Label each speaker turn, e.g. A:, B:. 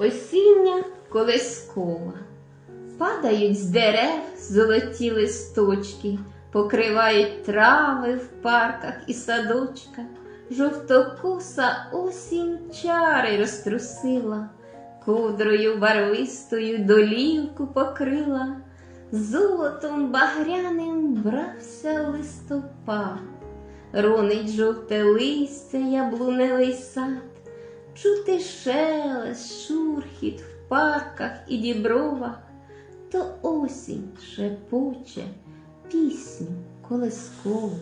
A: Осіння колескова. Падають з дерев золоті листочки, покривають трави в парках і садочках. Жовтокоса осінь чари розтрусила, ковдрою барвистою долівку покрила, золотом багряним брався листопад, ронить жовте листя, яблуневий сад. Чути шелест, шурхіт в парках і дібровах, то осінь шепоче пісню колискову.